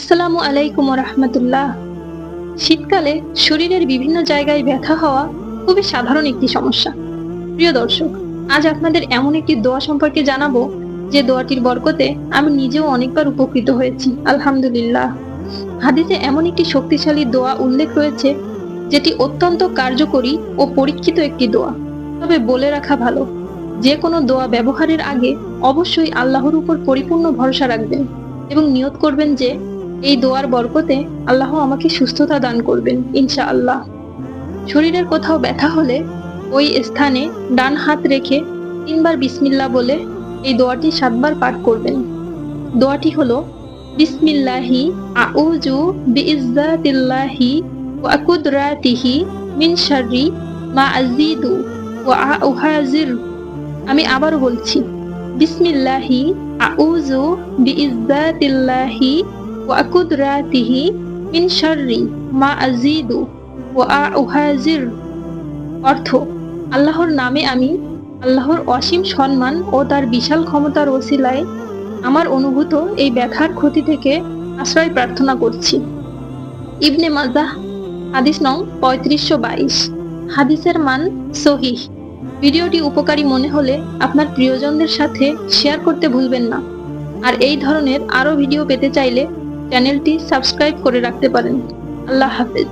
আসসালামু আলাইকুম রহমতুল্লাহ শীতকালে শরীরের বিভিন্ন জায়গায় ব্যথা হওয়া খুবই সাধারণ একটি সমস্যা। প্রিয় দর্শক, আজ আপনাদের এমন একটি দোয়া সম্পর্কে জানাব, যে দোয়াটির বরকতে আমি নিজেও অনেকবার উপকৃত হয়েছি, আলহামদুলিল্লাহ। হাদিসে এমন একটি শক্তিশালী দোয়া উল্লেখ রয়েছে, যেটি অত্যন্ত কার্যকরী ও পরীক্ষিত একটি দোয়া। তবে বলে রাখা ভালো, যে কোনো দোয়া ব্যবহারের আগে অবশ্যই আল্লাহর উপর পরিপূর্ণ ভরসা রাখবেন এবং নিয়ত করবেন যে এই দোয়ার বরকতে আল্লাহ আমাকে সুস্থতা দান করবেন ইনশা আল্লাহ শরীরের কোথাও ব্যথা হলে ওই স্থানে ডান হাত রেখে তিনবার বিসমিল্লা বলে এই দোয়াটি সাতবার পাঠ করবেন। দোয়াটি হলো, বিসমিল্লাহি আউযু বিইজ্জাতিল্লাহি ওয়া কুদরাতিহি মিন শাররি মা আযীদু ওয়া আউহাজির আমি আবার বলছি, বিসমিল্লাহি আউযু বিইজ্জাতিল্লাহি কুদরাতিহি মিন শাররি মা আযীদু ওয়া আউহাজির অর্থ, আল্লাহর নামে আমি আল্লাহর অসীম সম্মান ও তার বিশাল ক্ষমতার ওসিলায় আমার অনুভূত এই ব্যথার ক্ষতি থেকে আশ্রয় প্রার্থনা করছি। ইবনে মাজাহ হাদিস নং পঁয়ত্রিশশো বাইশ। হাদিসের মান সহিহ। ভিডিওটি উপকারী মনে হলে আপনার প্রিয়জনদের সাথে শেয়ার করতে ভুলবেন না। আর এই ধরনের আরও ভিডিও পেতে চাইলে চ্যানেলটি সাবস্ক্রাইব করে রাখতে পারেন। আল্লাহ হাফেজ।